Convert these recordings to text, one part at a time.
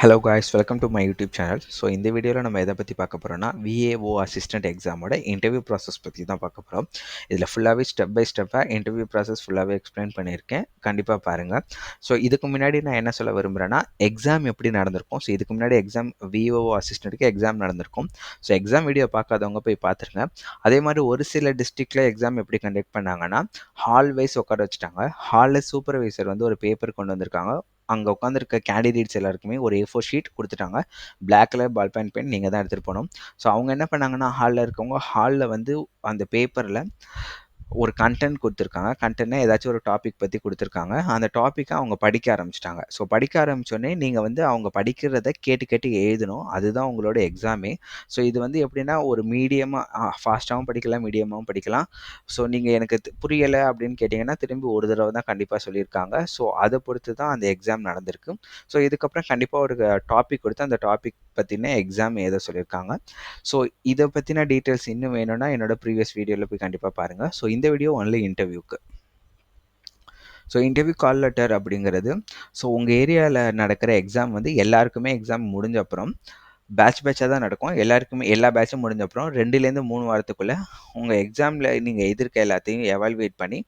Hello guys welcome to my YouTube channel so இந்த வீடியோவில் நம்ம எதை பற்றி பார்க்க போகிறோம்னா விஏஓ அசிஸ்டன்ட் எக்ஸாமோட இன்டர்வியூ ப்ராசஸ் பற்றி தான் பார்க்க போகிறோம் இதில் ஃபுல்லாகவே ஸ்டெப் பை ஸ்டெப்பாக இன்டர்வியூ ப்ராசஸ் ஃபுல்லாகவே எக்ஸ்பிளைன் பண்ணியிருக்கேன். கண்டிப்பாக பாருங்கள் ஸோ இதுக்கு முன்னாடி நான் என்ன சொல்ல விரும்புகிறேன்னா எக்ஸாம் எப்படி நடந்திருக்கும்? ஸோ இதுக்கு முன்னாடி எக்ஸாம் விஏஓ அசிஸ்டண்ட்டுக்கு எக்ஸாம் நடந்திருக்கும். ஸோ எக்ஸாம் வீடியோ பார்க்காதவங்க போய் பார்த்துருங்க. அதே மாதிரி ஒரு சில டிஸ்ட்ரிக்டில் எக்ஸாம் எப்படி கண்டக்ட் பண்ணாங்கன்னா ஹால் வைஸ் உட்கார வச்சுட்டாங்க. ஹாலில் சூப்பர்வைசர் வந்து ஒரு பேப்பர் கொண்டு வந்திருக்காங்க. அங்கே உட்காந்துருக்க கேண்டிடேட்ஸ் எல்லாருக்குமே ஒரு ஏ ஃபோர் ஷீட் கொடுத்துட்டாங்க. Black colour ball pen pen நீங்கள் தான் எடுத்துகிட்டு போகணும். ஸோ அவங்க என்ன பண்ணாங்கன்னா ஹாலில் இருக்கவங்க ஹாலில் வந்து அந்த பேப்பரில் ஒரு கண்டென்ட் கொடுத்துருக்காங்க. கண்டென்ட்னா ஏதாச்சும் ஒரு டாபிக் பற்றி கொடுத்துருக்காங்க. அந்த டாப்பிக்கை அவங்க படிக்க ஆரம்பிச்சிட்டாங்க. ஸோ படிக்க ஆரம்பித்தோடனே நீங்கள் வந்து அவங்க படிக்கிறத கேட்டு கேட்டு எழுதணும். அதுதான் உங்களோட எக்ஸாமே ஸோ இது வந்து எப்படின்னா ஒரு மீடியமாக ஃபாஸ்ட்டாகவும் படிக்கலாம் மீடியமாகவும் படிக்கலாம். ஸோ நீங்கள் எனக்கு புரியலை அப்படின்னு கேட்டிங்கன்னா திரும்பி ஒரு தடவை தான் கண்டிப்பாக சொல்லியிருக்காங்க. ஸோ அதை பொறுத்து தான் அந்த எக்ஸாம் நடந்திருக்கு. ஸோ இதுக்கப்புறம் கண்டிப்பாக ஒரு டாபிக் கொடுத்து அந்த டாபிக் பற்றின எக்ஸாம் எழுத சொல்லியிருக்காங்க. ஸோ இதை பற்றின டீட்டெயில்ஸ் இன்னும் வேணும்னா என்னோட ப்ரீவியஸ் வீடியோவில் போய் கண்டிப்பாக பாருங்கள் ஸோ இந்த வீடியோ ஒன்லி இன்டர்வியூக்கு ஸோ இன்டர்வியூ கால் லெட்டர் அப்படிங்கிறது ஸோ உங்கள் ஏரியாவில் நடக்கிற எக்ஸாம் வந்து எல்லாருக்குமே எக்ஸாம் முடிஞ்ச அப்புறம் பேட்ச் பேட்சாக தான் நடக்கும். எல்லாருக்குமே எல்லா பேட்சும் முடிஞ்ச அப்புறம் ரெண்டுலேருந்து மூணு வாரத்துக்குள்ளே உங்கள் எக்ஸாமில் நீங்கள் எதிர்க்க எல்லாத்தையும் எவால்வேட் பண்ணி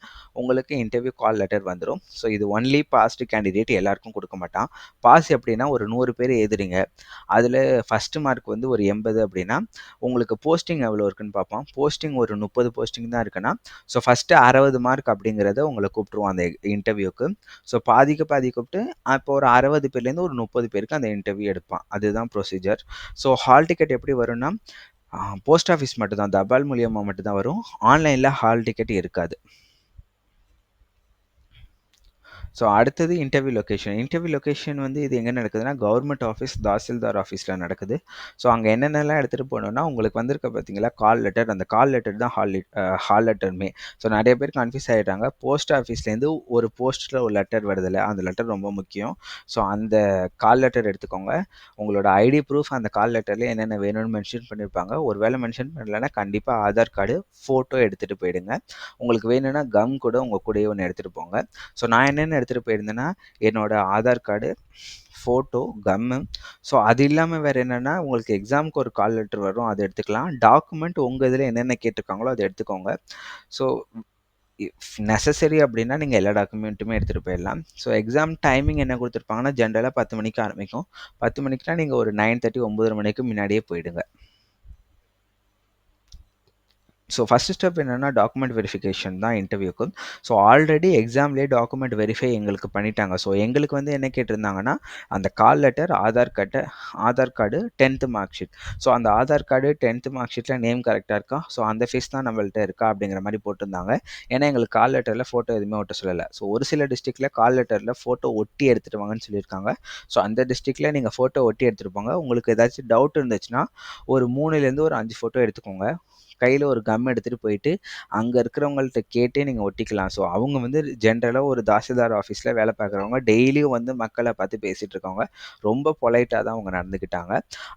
உங்களுக்கு இன்டர்வியூ கால் லெட்டர் வந்துடும் ஸோ இது ஒன்லி பாஸ்ட் கேண்டிடேட் எல்லாருக்கும் கொடுக்க மாட்டான். பாஸ் எப்படின்னா ஒரு நூறு பேர் எழுதுறீங்க. அதில் ஃபஸ்ட்டு மார்க் வந்து ஒரு எண்பது அப்படின்னா உங்களுக்கு போஸ்டிங் எவ்வளோ இருக்குன்னு பார்ப்போம். போஸ்டிங் ஒரு முப்பது போஸ்டிங் தான் இருக்குன்னா ஸோ ஃபஸ்ட்டு அறுபது மார்க் அப்படிங்கிறத உங்களை கூப்பிட்ருவோம் அந்த இன்டர்வியூக்கு ஸோ பாதிக்கு பாதி கூப்பிட்டு அப்போ ஒரு அறுபது பேர்லேருந்து ஒரு முப்பது பேருக்கு அந்த இன்டர்வியூ எடுப்பான். அதுதான் ப்ரொசீஜர் ஸோ ஹால் டிக்கெட் எப்படி வரும்னா போஸ்ட் ஆஃபீஸ் மட்டும்தான் தபால் மூலியமாக மட்டும்தான் வரும். ஆன்லைனில் ஹால் டிக்கெட் இருக்காது. ஸோ அடுத்தது இன்டர்வியூ லொக்கேஷன் இன்டர்வியூ லொக்கேஷன் வந்து இது எங்கே நடக்குதுன்னா கவர்மெண்ட் ஆஃபீஸ் தாசில்தார் ஆஃபீஸில் நடக்குது. ஸோ அங்கே என்னென்னலாம் எடுத்துகிட்டு போகணுன்னா உங்களுக்கு வந்திருக்க பார்த்தீங்களா கால் லெட்டர் அந்த கால் லெட்டர் தான் ஹால் ஹால் லெட்டருமே ஸோ நிறைய பேர் கன்ஃபியூஸ் ஆகிட்டாங்க போஸ்ட் ஆஃபீஸ்லேருந்து ஒரு போஸ்ட்டில் ஒரு லெட்டர் வருதில்ல அந்த லெட்டர் ரொம்ப முக்கியம். ஸோ அந்த கால் லெட்டர் எடுத்துக்கோங்க. உங்களோட ஐடி ப்ரூஃப் அந்த கால் லெட்டரில் என்னென்ன வேணும்னு மென்ஷன் பண்ணியிருப்பாங்க ஒரு வேளை மென்ஷன் பண்ணலைன்னா கண்டிப்பாக ஆதார் கார்டு ஃபோட்டோ எடுத்துகிட்டு போயிடுங்க. உங்களுக்கு வேணும்னா கம் கூட உங்கள் கூடயே ஒன்று எடுத்துகிட்டு போங்க. ஸோ நான் என்னென்ன எடுத்துகிட்டு போயிருந்தேன்னா என்னோடய ஆதார் கார்டு ஃபோட்டோ கம்மு ஸோ அது இல்லாமல் வேறு என்னென்னா உங்களுக்கு எக்ஸாமுக்கு ஒரு கால் லெட்டர் வரும் அதை எடுத்துக்கலாம். டாக்குமெண்ட் உங்கள் இதில் என்னென்ன கேட்டிருக்காங்களோ அதை எடுத்துக்கோங்க. ஸோ நெசசரி அப்படின்னா நீங்கள் எல்லா டாக்குமெண்ட்டுமே எடுத்துகிட்டு போயிடலாம். ஸோ எக்ஸாம் டைமிங் என்ன கொடுத்துருப்பாங்கன்னா ஜென்ரலாக பத்து மணிக்கு ஆரம்பிக்கும். பத்து மணிக்குனா நீங்கள் ஒரு நைன் தேர்ட்டி ஒம்பது மணிக்கு முன்னாடியே போயிடுங்க. ஸோ ஃபஸ்ட் ஸ்டெப் என்னென்னா டாக்குமெண்ட் வெரிஃபிகேஷன் தான் இன்டர்வியூக்கு ஸோ ஆல்ரெடி எக்ஸாம்லேயே டாக்குமெண்ட் வெரிஃபை எங்களுக்கு பண்ணிட்டாங்க. ஸோ எங்களுக்கு வந்து என்ன கேட்டிருந்தாங்கன்னா அந்த call letter Aadhaar card Aadhaar card tenth mark sheet so அந்த ஆதார் கார்டு டென்த்து மார்க் ஷீட்டில் நேம் கரெக்டாக இருக்கா? ஸோ அந்த ஃபீஸ் தான் நம்மள்ட்ட இருக்கா அப்படிங்கிற மாதிரி போட்டிருந்தாங்க. ஏன்னா எங்களுக்கு கால் லெட்டரில் ஃபோட்டோ எதுவுமே ஒட்ட சொல்லலை. ஸோ ஒரு சில டிஸ்ட்ரிக்டில் கால் லெட்டரில் ஃபோட்டோ ஒட்டி எடுத்துகிட்டு வாங்கன்னு சொல்லியிருக்காங்க. ஸோ அந்த டிஸ்ட்ரிக்டில் நீங்கள் ஃபோட்டோ ஒட்டி எடுத்துகிட்டு போங்க. உங்களுக்கு ஏதாச்சும் டவுட் இருந்துச்சுன்னா ஒரு மூணுலேருந்து ஒரு அஞ்சு ஃபோட்டோ எடுத்துக்கோங்க. கையில் ஒரு கம் எடுத்துகிட்டு போயிட்டு அங்கே இருக்கிறவங்கள்ட்ட கேட்டே நீங்கள் ஒட்டிக்கலாம். ஸோ அவங்க வந்து ஜென்ரலாக ஒரு தாசில்தார் ஆஃபீஸில் வேலை பார்க்குறவங்க டெய்லியும் வந்து மக்களை பார்த்து பேசிகிட்டு இருக்கவங்க ரொம்ப பொலைட்டாக தான் அவங்க நடந்துக்கிட்டாங்க.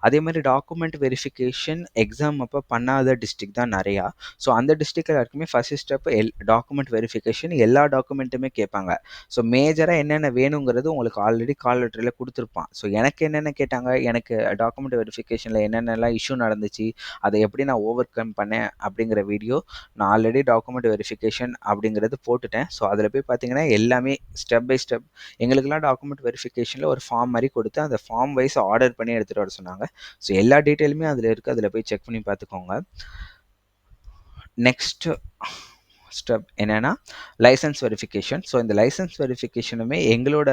அதே மாதிரி டாக்குமெண்ட் வெரிஃபிகேஷன் எக்ஸாம் அப்போ பண்ணாத டிஸ்ட்ரிக் தான் நிறையா. ஸோ அந்த டிஸ்ட்ரிக்டில் எல்லாருக்குமே ஃபஸ்ட் ஸ்டெப் எல் டாக்குமெண்ட் வெரிஃபிகேஷன் எல்லா டாக்குமெண்ட்டுமே கேட்பாங்க. ஸோ மேஜராக என்னென்ன வேணுங்கிறது உங்களுக்கு ஆல்ரெடி கால் லெட்டரில் கொடுத்துருப்பான். ஸோ எனக்கு என்னென்ன கேட்டாங்க? எனக்கு டாக்குமெண்ட் வெரிஃபிகேஷனில் என்னென்னலாம் இஷ்யூ நடந்துச்சு? அதை எப்படி நான் ஓவர் கம் பண்ணேன் அப்படிங்கிற வீடியோ நான் ஆல்ரெடி டாக்குமெண்ட் வெரிஃபிகேஷன் அப்படிங்கிறது போட்டுட்டேன். ஸோ அதில் போய் பார்த்தீங்கன்னா எல்லாமே ஸ்டெப் பை ஸ்டெப் எங்களுக்கெல்லாம் டாக்குமெண்ட் வெரிஃபிகேஷனில் ஒரு ஃபார்ம் மாதிரி கொடுத்து அந்த ஃபார்ம் வைஸ் ஆர்டர் பண்ணி எடுத்துகிட்டு வர சொன்னாங்க. ஸோ எல்லா டீட்டெயிலுமே அதில் இருக்குது அதில் போய் செக் பண்ணி பார்த்துக்கோங்க நெக்ஸ்ட்டு ஸ்டெப் என்னென்னா லைசன்ஸ் வெரிஃபிகேஷன் ஸோ இந்த லைசன்ஸ் வெரிஃபிகேஷனுமே எங்களோட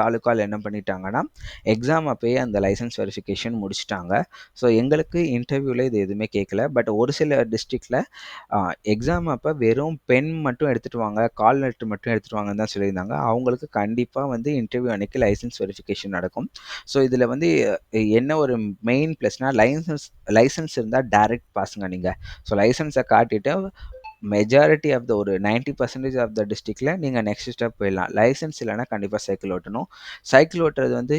தாலுக்கால் என்ன பண்ணிட்டாங்கன்னா எக்ஸாம் அப்போயே அந்த லைசன்ஸ் வெரிஃபிகேஷன் முடிச்சிட்டாங்க. ஸோ எங்களுக்கு இன்டர்வியூவில் இது எதுவுமே கேட்கல பட் ஒரு சில டிஸ்ட்ரிக்டில் எக்ஸாம் அப்போ வெறும் பென் மட்டும் எடுத்துகிட்டு வாங்க கால் லெட்டர் மட்டும் எடுத்துகிட்டு வாங்கன்னு தான் சொல்லியிருந்தாங்க. அவங்களுக்கு கண்டிப்பாக வந்து இன்டர்வியூ அன்றைக்கி லைசன்ஸ் வெரிஃபிகேஷன் நடக்கும். ஸோ இதில் வந்து என்ன ஒரு மெயின் ப்ளஸ்னால் லைசன்ஸ் லைசன்ஸ் இருந்தால் டேரெக்ட் பாஸுங்க நீங்கள் ஸோ லைசன்ஸை காட்டிட்டு மெஜாரிட்டி ஆஃப் த ஒரு நைன்ட்டி பர்சன்டேஜ் ஆஃப் த டிஸ்ட்ரிக்டில் நீங்கள் நெக்ஸ்ட் ஸ்டெப் போயிடலாம். லைசன்ஸ் இல்லைனா கண்டிப்பாக சைக்கிள் ஓட்டணும். சைக்கிள் ஓட்டுறது வந்து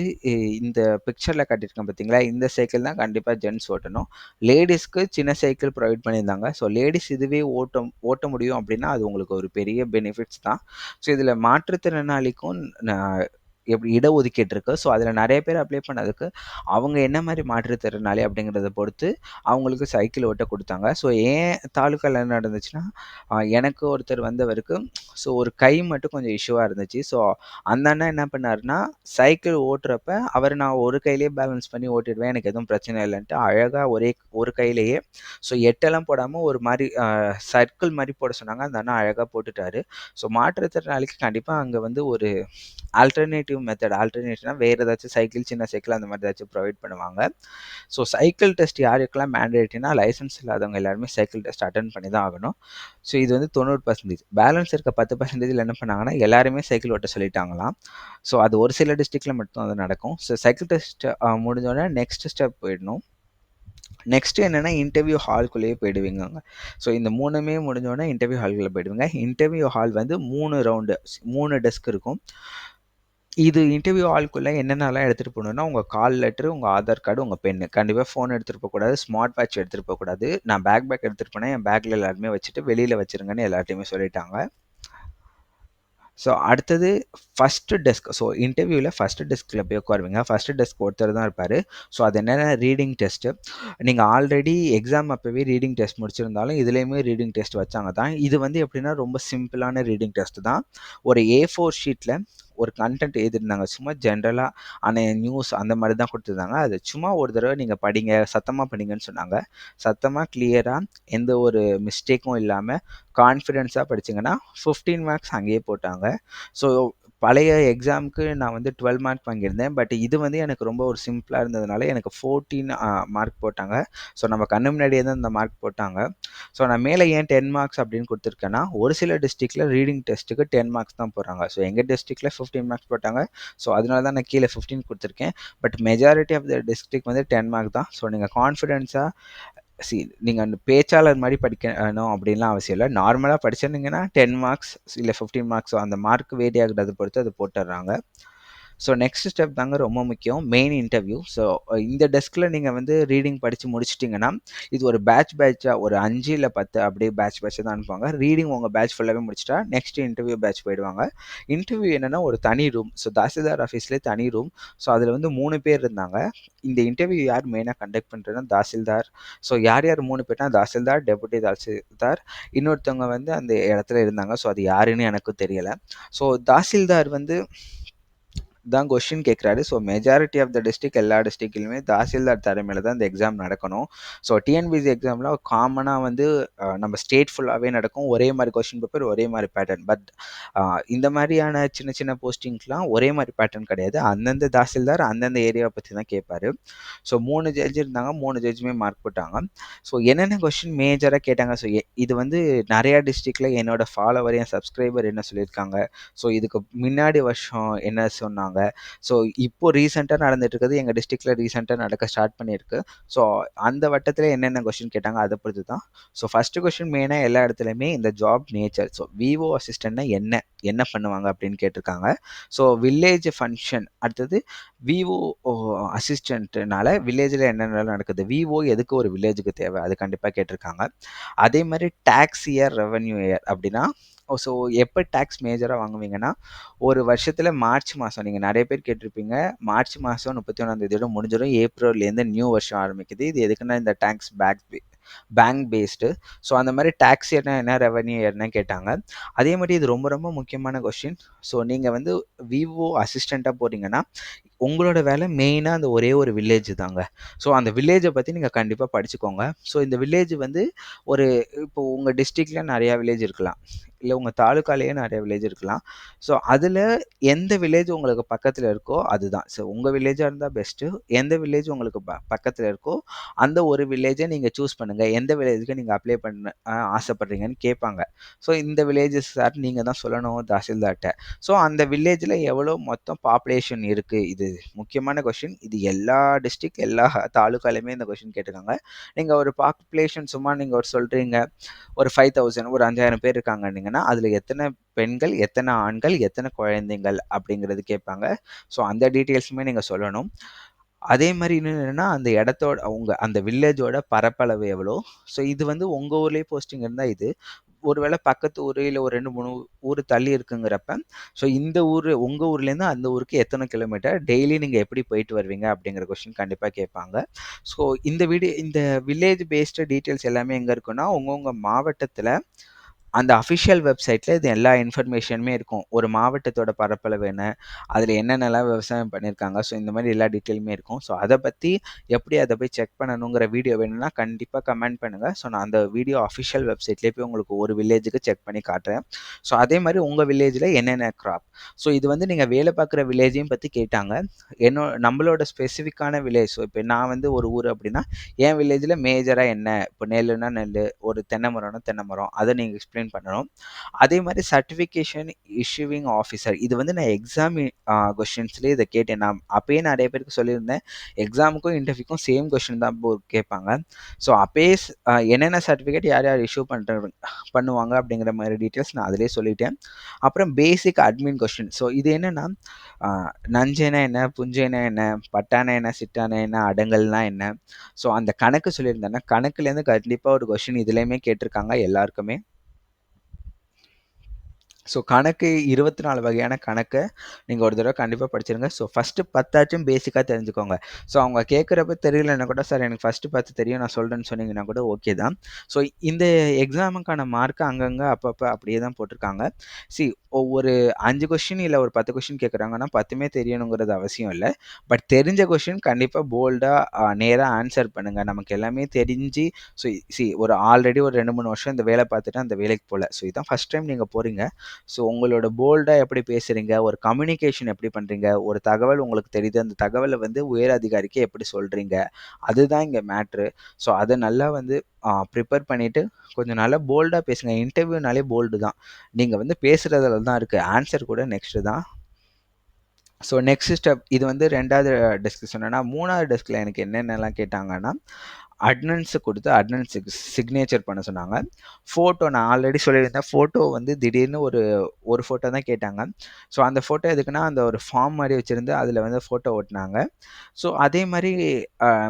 இந்த பிக்சரில் கட்டியிருக்கேன் பார்த்தீங்களா இந்த சைக்கிள் தான் கண்டிப்பாக ஜென்ஸ் ஓட்டணும். லேடிஸ்க்கு சின்ன சைக்கிள் ப்ரொவைட் பண்ணியிருந்தாங்க. ஸோ லேடிஸ் இதுவே ஓட்ட ஓட்ட முடியும் அப்படின்னா அது உங்களுக்கு ஒரு பெரிய பெனிஃபிட்ஸ் தான். ஸோ இதில் மாற்றுத்திறனாளிக்கும் எப்படி இடஒதுக்கீடு இருக்குது ஸோ அதில் நிறைய பேர் அப்ளை பண்ணதுக்கு அவங்க என்ன மாதிரி மாற்றுத்திறனாளி அப்படிங்கிறத பொறுத்து அவங்களுக்கு சைக்கிள் ஓட்ட கொடுத்தாங்க. ஸோ ஏன் தாலுக்காவில் என்ன நடந்துச்சுன்னா எனக்கு ஒருத்தர் வந்தவருக்கு ஸோ ஒரு கை மட்டும் கொஞ்சம் இஷ்யூவாக இருந்துச்சு. ஸோ அந்த அண்ணா என்ன பண்ணாருன்னா சைக்கிள் ஓட்டுறப்ப அவர் நான் ஒரு கையிலேயே பேலன்ஸ் பண்ணி ஓட்டிடுவேன் எனக்கு எதுவும் பிரச்சனை இல்லைன்ட்டு அழகாக ஒரே ஒரு கையிலேயே ஸோ எட்டெல்லாம் போடாமல் ஒரு மாதிரி சர்க்கிள் மாதிரி போட சொன்னாங்க. அந்த அண்ணா அழகாக போட்டுட்டாரு. ஸோ மாற்றுத்திறனாளிக்கு கண்டிப்பாக அங்கே வந்து ஒரு ஆல்டர்னேட்டிவ் மெத்தட் ஆல்டர்னேட்னா வேறு ஏதாச்சும் சைக்கிள் சின்ன சைக்கிள் அந்த மாதிரி ஏதாச்சும் ப்ரொவைட் பண்ணுவாங்க. ஸோ சைக்கிள் டெஸ்ட் யாருக்கெல்லாம் மேண்டேட்னா லைசன்ஸ் இல்லாதவங்க எல்லாருமே சைக்கிள் டெஸ்ட் அட்டன் பண்ணி தான் ஆகணும். ஸோ இது வந்து தொண்ணூறு பர்சன்டேஜ் பேலன்ஸ் இருக்க பத்து பர்சன்டேஜில் என்ன பண்ணாங்கன்னா எல்லாருமே சைக்கிள் ஓட்ட சொல்லிட்டாங்களாம். ஸோ அது ஒரு சில டிஸ்ட்ரிக்டில் மட்டும் அது நடக்கும். ஸோ சைக்கிள் டெஸ்ட் முடிஞ்சோடனே நெக்ஸ்ட் ஸ்டெப் போயிடணும். நெக்ஸ்ட்டு என்னென்னா இன்டர்வியூ ஹால்குள்ளேயே போயிடுவீங்க ஸோ இந்த மூணுமே முடிஞ்சோடனே இன்டர்வியூ ஹால்குள்ளே போயிடுவீங்க. இன்டர்வியூ ஹால் வந்து மூணு ரவுண்டு மூணு டெஸ்க் இருக்கும். இது இன்டர்வியூ ஆளுக்குள்ளே என்னென்னலாம் எடுத்துகிட்டு போகணுன்னா உங்கள் கால் லெட்ரு உங்கள் ஆதார் கார்டு உங்கள் பென்னு கண்டிப்பாக ஃபோன் எடுத்துகிட்டு போகக்கூடாது ஸ்மார்ட் வாட்ச் எடுத்துகிட்டு போகக்கூடாது நான் பேக் பேக் எடுத்துகிட்டு போனேன். என் பேக்கில் எல்லாருமே வச்சுட்டு வெளியில் வச்சுருங்கன்னு எல்லார்ட்டையுமே சொல்லிட்டாங்க. ஸோ அடுத்தது ஃபஸ்ட்டு டெஸ்க் ஸோ இன்டர்வியூவில் ஃபஸ்ட்டு டெஸ்கில் போய் உட்காருவீங்க. ஃபஸ்ட்டு டெஸ்க் ஒருத்தர் தான் இருப்பார். ஸோ அது என்னென்ன ரீடிங் டெஸ்ட்டு நீங்கள் ஆல்ரெடி எக்ஸாம் அப்போவே ரீடிங் டெஸ்ட் முடிச்சிருந்தாலும் இதுலேயுமே ரீடிங் டெஸ்ட் வச்சாங்க தான். இது வந்து எப்படின்னா ரொம்ப சிம்பிளான ரீடிங் டெஸ்ட் தான். ஒரு ஏ ஃபோர் ஷீட்டில் ஒரு கண்டென்ட் எழுதிருந்தாங்க சும்மா ஜென்ரலாக ஆனால் நியூஸ் அந்த மாதிரி தான் கொடுத்துருந்தாங்க. அது சும்மா ஒரு தடவை நீங்கள் படிங்க சத்தமாக படிங்கன்னு சொன்னாங்க. சத்தமாக கிளியராக எந்த ஒரு மிஸ்டேக்கும் இல்லாமல் கான்ஃபிடென்ஸாக படிச்சிங்கன்னா ஃபிஃப்டீன் மார்க்ஸ் அங்கேயே போட்டாங்க. ஸோ பழைய எக்ஸாமுக்கு நான் வந்து டுவெல் மார்க் வாங்கியிருந்தேன். பட் இது வந்து எனக்கு ரொம்ப ஒரு சிம்பிளாக இருந்ததுனால எனக்கு ஃபோர்டீன் மார்க் போட்டாங்க. ஸோ நம்ம கண்ணு முன்னாடியே தான் இந்த மார்க் போட்டாங்க. ஸோ நான் மேலே ஏன் டென் மார்க்ஸ் அப்படின்னு கொடுத்துருக்கேன்னா ஒரு சில டிஸ்ட்ரிக்டில் ரீடிங் டெஸ்ட்டுக்கு டென் மார்க்ஸ் தான் போடுறாங்க. ஸோ எங்கள் டிஸ்ட்ரிக்டில் ஃபிஃப்டீன் மார்க்ஸ் போட்டாங்க. ஸோ அதனால தான் நான் கீழே ஃபிஃப்டீன் கொடுத்துருக்கேன். But majority of the district வந்து டென் மார்க் தான். ஸோ நீங்கள் கான்ஃபிடென்ஸாக சி நீங்கள் அந்த பேச்சாளர் மாதிரி படிக்கணும் அப்படின்லாம் அவசியம் இல்லை. நார்மலாக படிச்சிருந்தீங்கன்னா டென் மார்க்ஸ் இல்லை ஃபிஃப்டீன் மார்க்ஸோ அந்த மார்க் வேரி ஆகிறத பொறுத்து அது போட்டுடுறாங்க ஸோ நெக்ஸ்ட் ஸ்டெப் தாங்க ரொம்ப முக்கியம். மெயின் இன்டர்வியூ ஸோ இந்த டெஸ்கில் நீங்கள் வந்து ரீடிங் படித்து முடிச்சிட்டிங்கன்னா இது ஒரு பேட்ச் பேட்சாக ஒரு அஞ்சு இல்லை பத்து அப்படியே பேட்ச் பேட்சாக தான் அனுப்புவாங்க. ரீடிங் உங்கள் பேட்ச் ஃபுல்லாகவே முடிச்சிட்டா நெக்ஸ்ட் இன்டர்வியூ பேட்ச் போயிடுவாங்க. இன்டர்வியூ என்னென்னா ஒரு தனி ரூம் ஸோ தாசில்தார் ஆஃபீஸ்லேயே தனி ரூம் ஸோ அதில் வந்து மூணு பேர் இருந்தாங்க. இந்த இன்டர்வியூ யார் மெயினாக கண்டக்ட் பண்ணுறதுனா தாசில்தார். ஸோ யார் யார் மூணு பேர்னா தாசில்தார் டெபுட்டி தாசில்தார். இன்னொருத்தவங்க வந்து அந்த இடத்துல இருந்தாங்க. ஸோ அது யாருன்னு எனக்கும் தெரியலை. ஸோ தாசில்தார் வந்து தான் கொஷின் கேட்குறாரு so majority of the district எல்லா டிஸ்ட்ரிக்ட்லையுமே தாசில்தார் தலைமையில் தான் இந்த எக்ஸாம் நடக்கணும். ஸோ டிஎன்பிசி எக்ஸாமில் காமனாக வந்து நம்ம ஸ்டேட் ஃபுல்லாகவே நடக்கும். ஒரே மாதிரி கொஷின் பேப்பர் ஒரே மாதிரி பேட்டர்ன் பட் இந்த மாதிரியான சின்ன சின்ன போஸ்டிங்ஸ்லாம் ஒரே மாதிரி பேட்டர்ன் கிடையாது. அந்தந்த தாசில்தார் அந்தந்த ஏரியாவை பற்றி தான் கேட்பார் ஸோ மூணு ஜட்ஜ் இருந்தாங்க. மூணு ஜட்ஜுமே மார்க் போட்டாங்க. ஸோ என்னென்ன கொஷின் மேஜராக கேட்டாங்க? ஸோ இது வந்து நிறையா டிஸ்ட்ரிக்டில் என்னோட ஃபாலோவர் என் சப்ஸ்கிரைபர் என்ன சொல்லியிருக்காங்க? ஸோ இதுக்கு முன்னாடி வருஷம் என்ன சொன்னாங்க? ஸோ இப்போ ரீசெண்டாக நடந்துட்டு இருக்குது எங்கள் டிஸ்ட்ரிக்டில் ரீசெண்டாக நடக்க ஸ்டார்ட் பண்ணியிருக்கு. ஸோ அந்த வட்டத்தில் என்னென்ன கொஷின் கேட்டாங்க அதை பொறுத்து தான் ஸோ ஃபஸ்ட்டு கொஷின் மெயினாக எல்லா இடத்துலையுமே இந்த ஜாப் நேச்சர் ஸோ விவோ அசிஸ்டன்ட்னா என்ன? என்ன பண்ணுவாங்க அப்படின்னு கேட்டிருக்காங்க. ஸோ வில்லேஜ் ஃபங்க்ஷன் அடுத்தது விவோ அசிஸ்டண்ட்னால வில்லேஜில் என்னென்ன நடக்குது? விவோ எதுக்கு ஒரு வில்லேஜுக்கு தேவை? அது கண்டிப்பாக கேட்டிருக்காங்க. அதே மாதிரி டேக்ஸ் இயர் ரெவன்யூ இயர் அப்படின்னா ஸோ எப்போ டேக்ஸ் மேஜராக வாங்குவீங்கன்னா ஒரு வருஷத்தில் மார்ச் மாதம் நீங்கள் நிறைய பேர் கேட்டிருப்பீங்க மார்ச் மாதம் முப்பத்தி ஒன்றாந்தேதியோட முடிஞ்சிடும் ஏப்ரல்லேருந்து நியூ வருஷம் ஆரம்பிக்குது இது எதுக்குன்னா இந்த tax back bank based so அந்த மாதிரி டேக்ஸ் என்ன என்ன ரெவன்யூ என்ன கேட்டாங்க. அதே மாதிரி இது ரொம்ப ரொம்ப முக்கியமான கொஸ்டின் ஸோ நீங்கள் வந்து விவோ அசிஸ்டண்ட்டாக போகிறீங்கன்னா உங்களோட வேலை மெயினாக அந்த ஒரே ஒரு வில்லேஜ் தாங்க. ஸோ அந்த வில்லேஜை பற்றி நீங்கள் கண்டிப்பாக படிச்சுக்கோங்க. ஸோ இந்த வில்லேஜ் வந்து ஒரு இப்போ உங்கள் டிஸ்ட்ரிக்டில் நிறையா வில்லேஜ் இருக்கலாம். இல்லை உங்கள் தாலுக்காலேயே நிறைய வில்லேஜ் இருக்கலாம். ஸோ அதில் எந்த வில்லேஜ் உங்களுக்கு பக்கத்தில் இருக்கோ அதுதான். ஸோ உங்கள் வில்லேஜாக இருந்தால் பெஸ்ட்டு எந்த வில்லேஜ் உங்களுக்கு ப பக்கத்தில் இருக்கோ அந்த ஒரு வில்லேஜை நீங்கள் சூஸ் பண்ணுங்கள் எந்த வில்லேஜுக்கு நீங்கள் அப்ளை பண்ண ஆசைப்பட்றீங்கன்னு கேட்பாங்க. ஸோ இந்த வில்லேஜஸ் சார் நீங்கள் தான் சொல்லணும் தாசில்தார்கிட்ட ஸோ அந்த வில்லேஜில் எவ்வளோ மொத்தம் பாப்புலேஷன் இருக்குது இது முக்கியமான கொஷின் இது எல்லா டிஸ்ட்ரிக் எல்லா தாலுக்காலையுமே இந்த கொஷின் கேட்டிருக்காங்க. நீங்கள் ஒரு பாப்புலேஷன் சும்மா நீங்கள் ஒரு சொல்கிறீங்க ஒரு ஃபைவ் தௌசண்ட் ஒரு அஞ்சாயிரம் பேர் இருக்காங்க நீங்கள் அதில் எத்தனை பெண்கள் எத்தனை ஆண்கள் எத்தனை குழந்தைங்கள் அப்படிங்கிறது கேட்பாங்க ஸோ அந்த டீட்டெயில்ஸுமே நீங்கள் சொல்லணும் அதே மாதிரி என்னென்னா அந்த இடத்தோட அவங்க அந்த வில்லேஜோட பரப்பளவு எவ்வளோ? ஸோ இது வந்து உங்கள் ஊர்லேயே போஸ்டிங் இருந்தால் இது. ஒருவேளை பக்கத்து ஊர் இல்லை ஒரு ரெண்டு மூணு ஊர் தள்ளி இருக்குங்கிறப்ப, ஸோ இந்த ஊர் உங்கள் ஊர்லேருந்து அந்த ஊருக்கு எத்தனை கிலோமீட்டர்? டெய்லி நீங்கள் எப்படி போயிட்டு வருவீங்க? அப்படிங்கிற கொஸ்டின் கண்டிப்பாக கேட்பாங்க. ஸோ இந்த வீடு இந்த வில்லேஜ் பேஸ்டு டீட்டெயில்ஸ் எல்லாமே எங்கே இருக்குன்னா, உங்கவுங்க மாவட்டத்தில் அந்த அஃபிஷியல் வெப்சைட்ல இது எல்லா இன்ஃபர்மேஷனுமே இருக்கும். ஒரு மாவட்டத்தோட பரப்பளவு என்ன? அதில் என்னென்னலாம் விவசாயம் பண்ணியிருக்காங்க? ஸோ இந்த மாதிரி எல்லா டீட்டெயிலுமே இருக்கும். ஸோ அதை பற்றி எப்படி அதை போய் செக் பண்ணணுங்கிற வீடியோ வேணும்னா கண்டிப்பாக கமெண்ட் பண்ணுங்கள் ஸோ நான் அந்த வீடியோ அஃபிஷியல் வெப்சைட்லேயே போய் உங்களுக்கு ஒரு வில்லேஜுக்கு செக் பண்ணி காட்டுறேன். ஸோ அதே மாதிரி உங்கள் வில்லேஜில் என்னென்ன கிராப்? ஸோ இது வந்து நீங்கள் வேலை பார்க்குற வில்லேஜையும் பற்றி கேட்டாங்க. என்னோ நம்மளோட ஸ்பெசிஃபிக்கான வில்லேஜ் ஸோ இப்போ நான் வந்து ஒரு ஊர் அப்படின்னா, என் வில்லேஜில் மேஜராக என்ன? இப்போ நெல்லுனா நெல் ஒரு தென்னை மரம்னா தென்னை மரம். அதை நீங்கள் எக்ஸ்பிளைன் பண்ணணும். அதே மாதிரி சர்டிஃபிகேஷன் இஷ்யூவிங் ஆஃபீஸர் இது வந்து நான் எக்ஸாம் கொஷின்ஸ்லேயே இதை கேட்டேன். நான் அப்பயே நிறைய பேருக்கு சொல்லியிருந்தேன். எக்ஸாமுக்கும், இன்டர்வியூக்கும் சேம் கொஸ்டின் தான் போ கேட்பாங்க. ஸோ அப்பயே என்னென்ன சர்டிஃபிகேட் யார் யார் இஷ்யூ பண்ணுற பண்ணுவாங்க அப்படிங்கிற மாதிரி டீட்டெயில்ஸ் நான் அதிலே சொல்லிட்டேன். அப்புறம் பேசிக் அட்மின் கொஷின் ஸோ இது என்னென்னா நஞ்சைனா என்ன? புஞ்சைனா என்ன? பட்டானா என்ன? சிட்டானா என்ன? அடங்கல்னா என்ன? ஸோ அந்த கணக்கு சொல்லியிருந்தேன்னா, கணக்குலேருந்து கண்டிப்பாக ஒரு கொஷின் இதுலேயுமே கேட்டிருக்காங்க எல்லாருக்குமே. ஸோ கணக்கு 24 வகையான கணக்கை நீங்கள் ஒரு தடவை கண்டிப்பாக படிச்சிருங்க. ஸோ ஃபர்ஸ்ட்டு பத்தாச்சும் பேசிக்காக தெரிஞ்சுக்கோங்க. ஸோ அவங்க கேட்குறப்ப தெரியலன்னா கூட, சார் எனக்கு ஃபர்ஸ்ட்டு 10 தெரியும் நான் சொல்கிறேன்னு சொன்னீங்கன்னா கூட ஓகே தான். ஸோ இந்த எக்ஸாமுக்கான மார்க் அங்கங்கே அப்பப்போ அப்படியே தான் போட்டிருக்காங்க. சி ஒவ்வொரு அஞ்சு கொஸ்டின் இல்லை ஒரு பத்து கொஷின் கேட்குறாங்கன்னா 10மே தெரியணுங்கிறது அவசியம் இல்லை பட் தெரிஞ்ச கொஷின் கண்டிப்பாக போல்டாக நேராக ஆன்சர் பண்ணுங்கள் நமக்கு எல்லாமே தெரிஞ்சு ஸோ சி ஒரு ஆல்ரெடி ஒரு 2, 3 வருஷம் இந்த வேலை பார்த்துட்டு அந்த வேலைக்கு போகல ஸோ இதான் ஃபர்ஸ்ட் டைம் நீங்கள் போகிறீங்க ஸோ உங்களோட போல்டாக எப்படி பேசுகிறீங்க ஒரு கம்யூனிகேஷன் எப்படி பண்ணுறீங்க ஒரு தகவல் உங்களுக்கு தெரியுது. அந்த தகவலை வந்து உயர் அதிகாரிக்கு எப்படி சொல்கிறீங்க அதுதான் இங்கே மேட்ரு. ஸோ அதை நல்லா வந்து ப்ரிப்பேர் பண்ணிவிட்டு கொஞ்சம் நல்லா போல்டாக பேசுங்க. இன்டர்வியூனாலே போல்டு தான். நீங்கள் வந்து பேசுகிறதில் தான் இருக்குது ஆன்சர் கூட நெக்ஸ்ட்டு தான். ஸோ நெக்ஸ்ட் ஸ்டெப் இது வந்து ரெண்டாவது டெஸ்க் சொன்னேன்னா, மூணாவது டெஸ்கில் எனக்கு என்னென்னலாம் கேட்டாங்கன்னா, அட்னன்ஸு கொடுத்து அட்னன்ஸுக்கு சிக்னேச்சர் பண்ண சொன்னாங்க. ஃபோட்டோ நான் ஆல்ரெடி சொல்லியிருந்தேன். ஃபோட்டோ வந்து திடீர்னு ஒரு ஒரு ஃபோட்டோ தான் கேட்டாங்க. ஸோ அந்த ஃபோட்டோ எதுக்குன்னா, அந்த ஒரு ஃபார்ம் மாதிரி வச்சிருந்து அதில் வந்து ஃபோட்டோ ஓட்டினாங்க ஸோ அதே மாதிரி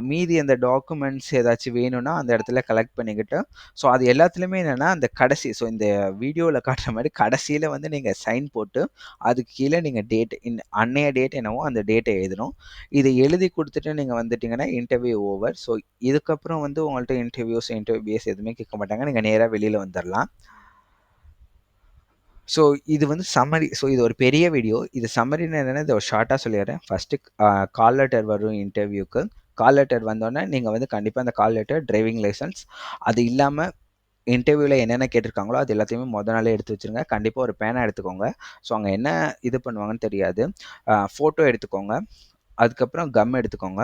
மீதி அந்த டாக்குமெண்ட்ஸ் ஏதாச்சும் வேணும்னா, அந்த இடத்துல கலெக்ட் பண்ணிக்கிட்டு, ஸோ அது எல்லாத்துலேயுமே என்னென்னா அந்த கடைசி ஸோ இந்த வீடியோவில் காட்டுற மாதிரி கடைசியில் வந்து நீங்கள் சைன் போட்டு, அதுக்கு கீழே நீங்கள் டேட் இன் அன்னைய டேட் என்னவோ அந்த டேட்டை எழுதணும். இதை எழுதி கொடுத்துட்டு நீங்கள் வந்துட்டீங்கன்னா, இன்டர்வியூ ஓவர். ஸோ இதுக்கு அதுக்கப்புறம் வந்து உங்கள்கிட்ட இன்டர்வியூஸ், இன்டர்வியூ பேஸ் எதுவுமே கேட்க மாட்டாங்க. நீங்கள் நேராக வெளியில் வந்துடலாம் ஸோ இது வந்து சம்மரி. ஸோ இது ஒரு பெரிய வீடியோ. இது சம்மரின்னு என்னன்னா, இதை ஒரு சொல்லிடுறேன் சொல்லிர்றேன். ஃபர்ஸ்ட்டு கால் லெட்டர் வரும் இன்டர்வியூக்கு. கால் லெட்டர் வந்தோடனே நீங்கள் வந்து கண்டிப்பாக அந்த கால் லெட்டர், டிரைவிங் லைசென்ஸ் அது இல்லாமல் இன்டர்வியூவில் என்னென்ன கேட்டிருக்காங்களோ, அது எல்லாத்தையுமே மொதல் நாளே எடுத்து வச்சுருங்க. கண்டிப்பாக ஒரு பேனா எடுத்துக்கோங்க. ஸோ அங்கே என்ன இது பண்ணுவாங்கன்னு தெரியாது. ஃபோட்டோ எடுத்துக்கோங்க. அதுக்கப்புறம் கம் எடுத்துக்கோங்க.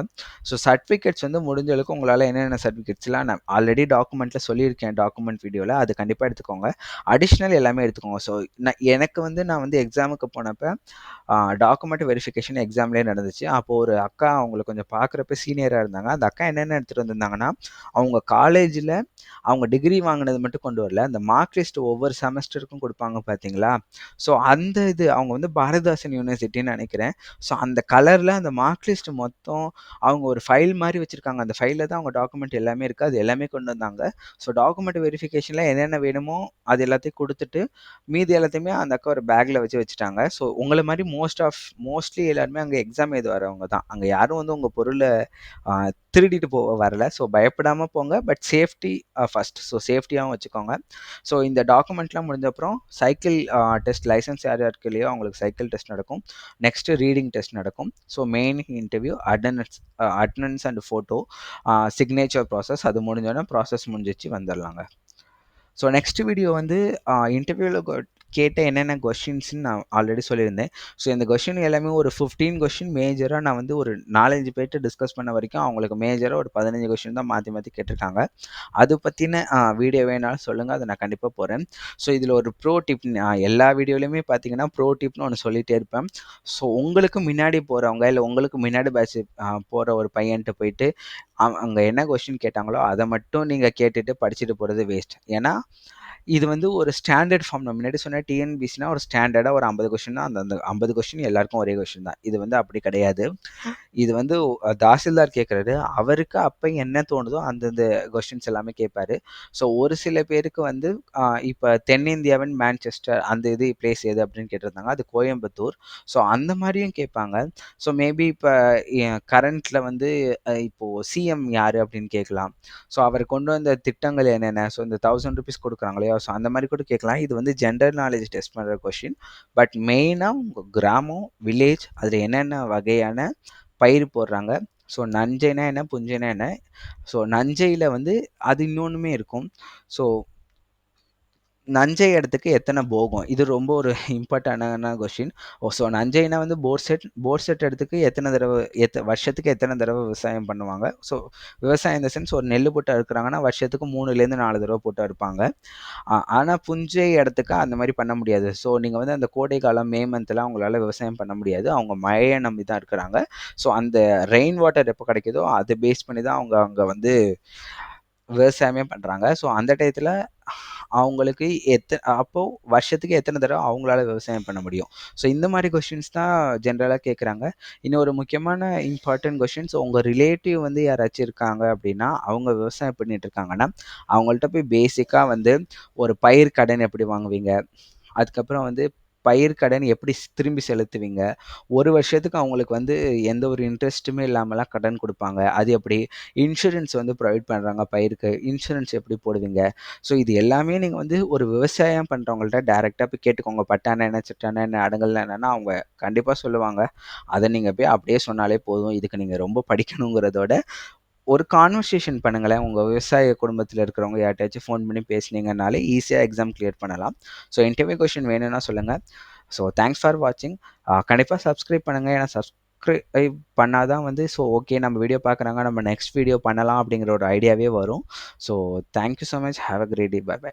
ஸோ சர்டிஃபிகேட்ஸ் வந்து முடிஞ்ச அளவுக்கு உங்களால் என்னென்ன சர்டிஃபிகேட்ஸ்லாம் நான் ஆல்ரெடி டாக்குமெண்ட்டில் சொல்லியிருக்கேன். டாக்குமெண்ட் வீடியோவில் அது கண்டிப்பாக எடுத்துக்கோங்க. அடிஷ்னல் எல்லாமே எடுத்துக்கோங்க. ஸோ நான் எனக்கு வந்து நான் வந்து எக்ஸாமுக்கு போனப்போ டாக்குமெண்ட் வெரிஃபிகேஷன் எக்ஸாம்லேயே நடந்துச்சு. அப்போ ஒரு அக்கா அவங்கள கொஞ்சம் பார்க்குறப்ப சீனியராக இருந்தாங்க. அந்த அக்கா என்னென்ன எடுத்துகிட்டு வந்திருந்தாங்கன்னா, அவங்க காலேஜில் அவங்க டிகிரி வாங்கினது மட்டும் கொண்டு வரல. அந்த மார்க் லிஸ்ட் ஒவ்வொரு செமஸ்டருக்கும் கொடுப்பாங்க பார்த்தீங்களா? ஸோ அந்த இது அவங்க வந்து பாரதிதாசன் யூனிவர்சிட்டின்னு நினைக்கிறேன் ஸோ அந்த கலரில் அந்த மார்க் லிஸ்ட் மொத்தம் அவங்க ஒரு ஃபைல் மாதிரி வச்சுருக்காங்க அந்த ஃபைலில் தான் அவங்க டாக்குமெண்ட் எல்லாமே இருக்குது அது எல்லாமே கொண்டு வந்தாங்க. ஸோ டாக்குமெண்ட் வெரிஃபிகேஷனில் என்னென்ன வேணுமோ, அது எல்லாத்தையும் கொடுத்துட்டு மீதி எல்லாத்தையுமே அந்த அக்கா ஒரு பேக்கில் வச்சு வச்சுட்டாங்க. ஸோ உங்களை மாதிரி மோஸ்ட் ஆஃப் மோஸ்ட்லி எல்லாருமே அங்கே எக்ஸாம் எழுத வரவங்க தான். அங்கே யாரும் வந்து உங்கள் பொருளை திருடிட்டு போக வரல. ஸோ பயப்படாமல் போங்க. But safety first first. So சேஃப்டியாகவும் வச்சுக்கோங்க. ஸோ இந்த டாக்குமெண்ட்லாம் முடிஞ்ச அப்புறம் சைக்கிள் டெஸ்ட் லைசன்ஸ் யார் யாருக்கு இல்லையோ அவங்களுக்கு சைக்கிள் டெஸ்ட் நடக்கும். நெக்ஸ்ட்டு ரீடிங் டெஸ்ட் நடக்கும். So main interview, attendance attendance and photo, signature process அது முடிஞ்சோடனே ப்ராசஸ் முடிஞ்சிச்சு வந்துடலாங்க ஸோ நெக்ஸ்ட் வீடியோ வந்து uh, இன்டர்வியூவில் கேட்ட என்னென்ன கொஷின்ஸ்ன்னு நான் ஆல்ரெடி சொல்லியிருந்தேன். ஸோ இந்த கொஷின் எல்லாமே ஒரு ஃபிஃப்டீன் கொஷின் மேஜராக நான் வந்து ஒரு நாலஞ்சு பேர்ட்டு டிஸ்கஸ் பண்ண வரைக்கும் அவங்களுக்கு மேஜராக ஒரு 15 கொஸ்டின் தான் மாற்றி மாற்றி கேட்டிருக்காங்க. அது பற்றின வீடியோ வேணாலும் சொல்லுங்கள் அதை நான் கண்டிப்பாக போகிறேன் ஸோ இதில் ஒரு ப்ரோ டிப் எல்லா வீடியோலையுமே பார்த்தீங்கன்னா, ப்ரோ டிப்னு ஒன்று சொல்லிகிட்டே இருப்பேன். ஸோ உங்களுக்கு முன்னாடி போகிறவங்க இல்லை உங்களுக்கு முன்னாடி பேட்ச் போகிற ஒரு பையன்ட்டு போயிட்டு, அங்கே என்ன கொஷின் கேட்டாங்களோ, அதை மட்டும் நீங்கள் கேட்டுட்டு படிச்சுட்டு போகிறது வேஸ்ட். ஏன்னா, இது வந்து ஒரு ஸ்டாண்டர்ட் ஃபார்ம் நான் முன்னாடி சொன்ன டிஎன்பிசினா ஒரு ஸ்டாண்டர்டாக ஒரு ஐம்பது கொஸ்டின் தான் அந்த அந்த ஐம்பது கொஸ்டின் எல்லாருக்கும் ஒரே கொஸ்டின் தான். இது வந்து அப்படி கிடையாது. இது வந்து தாசில்தார் கேட்குறாரு அவருக்கு அப்போ என்ன தோணுதோ அந்தந்த கொஸ்டின்ஸ் எல்லாமே கேட்பாரு ஸோ ஒரு சில பேருக்கு வந்து இப்போ தென்னிந்தியாவின் மேன்செஸ்டர் அந்த இது பிளேஸ் எது அப்படின்னு கேட்டிருந்தாங்க. அது கோயம்புத்தூர். ஸோ அந்த மாதிரியும் கேட்பாங்க ஸோ மேபி இப்போ கரண்ட்டில் வந்து இப்போது சிஎம் யார் அப்படின்னு கேட்கலாம். ஸோ அவர் கொண்டு வந்த திட்டங்கள் என்னென்ன? ஸோ இந்த தௌசண்ட் ருபீஸ் கொடுக்குறாங்களே இல்லையா ஸோ அந்த மாதிரி கூட கேட்கலாம். இது வந்து ஜென்ரல் நாலேஜ் டெஸ்ட் பண்ணுற கொஷின் பட் மெயினாக உங்கள் கிராமம் வில்லேஜ் அதில் என்னென்ன வகையான பயிர் போடுறாங்க? ஸோ நஞ்சைனா என்ன புஞ்சைனா என்ன? ஸோ நஞ்சையில் வந்து அது இன்னொன்றுமே இருக்கும். ஸோ நஞ்சை இடத்துக்கு எத்தனை போகும்? இது ரொம்ப ஒரு இம்பார்ட்டண்டான கொஷின் ஓ ஸோ நஞ்சைனா வந்து போர் செட் போர் செட் இடத்துக்கு எத்தனை தடவை எத்த வருஷத்துக்கு எத்தனை தடவை விவசாயம் பண்ணுவாங்க? ஸோ விவசாயம் இந்த சென்ஸ் ஒரு நெல் போட்டு இருக்கிறாங்கன்னா வருஷத்துக்கு மூணுலேருந்து நாலு தடவை போட்டு அறுப்பாங்க. ஆனால் புஞ்சை இடத்துக்கு அந்த மாதிரி பண்ண முடியாது. ஸோ நீங்கள் வந்து அந்த கோடை காலம் மே மந்த்லாம் அவங்களால விவசாயம் பண்ண முடியாது. அவங்க மழையை நம்பி தான் இருக்கிறாங்க. ஸோ அந்த ரெயின் வாட்டர் எப்போ கிடைக்குதோ அதை பேஸ் பண்ணி தான் அவங்க அங்கே வந்து விவசாயமே பண்ணுறாங்க ஸோ அந்த டயத்தில் அவங்களுக்கு எத்த அப்போது வருஷத்துக்கு எத்தனை தடவை அவங்களால விவசாயம் பண்ண முடியும்? ஸோ இந்த மாதிரி கொஷின்ஸ் தான் ஜென்ரலாக கேட்குறாங்க இன்னொரு முக்கியமான இம்பார்ட்டன்ட் கொஷின்ஸ் உங்கள் ரிலேட்டிவ் வந்து யாராச்சும் இருக்காங்க அப்படின்னா அவங்க விவசாயம் பண்ணிட்டு இருக்காங்கன்னா அவங்கள்ட்ட போய் பேசிக்காக வந்து ஒரு பயிர் கடன் எப்படி வாங்குவீங்க? அதுக்கப்புறம் வந்து பயிர் கடன் எப்படி திரும்பி செலுத்துவீங்க? ஒரு வருஷத்துக்கு அவங்களுக்கு வந்து எந்த ஒரு இன்ட்ரெஸ்ட்டுமே இல்லாமலாம் கடன் கொடுப்பாங்க. அது எப்படி? இன்சூரன்ஸ் வந்து ப்ரொவைட் பண்ணுறாங்க பயிருக்கு. இன்சூரன்ஸ் எப்படி போடுவீங்க? ஸோ இது எல்லாமே நீங்கள் வந்து ஒரு விவசாயம் பண்ணுறவங்கள்ட்ட டேரெக்டாக போய் கேட்டுக்கோங்க. பட்டான என்ன சிட்டான என்ன அடங்கல்ல என்னன்னா அவங்க கண்டிப்பாக சொல்லுவாங்க. அதை நீங்கள் போய் அப்படியே சொன்னாலே போதும். இதுக்கு நீங்கள் ரொம்ப படிக்கணுங்கிறதோட ஒரு கான்வர்சேஷன் பண்ணுங்களேன். உங்கள் விவசாய குடும்பத்தில் இருக்கிறவங்க யார்ட்டாச்சும் ஃபோன் பண்ணி பேசுனீங்கனாலே ஈஸியாக எக்ஸாம் கிளியர் பண்ணலாம். ஸோ இன்டர்வியூ கொஷின் வேணும்னா சொல்லுங்கள் ஸோ தேங்க்ஸ் ஃபார் வாட்சிங் கண்டிப்பாக சப்ஸ்கிரைப் பண்ணுங்கள் ஏன்னா சப்ஸ்கிரைப் பண்ணால் தான் வந்து ஸோ ஓகே நம்ம வீடியோ பார்க்குறாங்க. நம்ம நெக்ஸ்ட் வீடியோ பண்ணலாம் அப்படிங்கிற ஒரு ஐடியாவே வரும். So thank you so much have a great day bye bye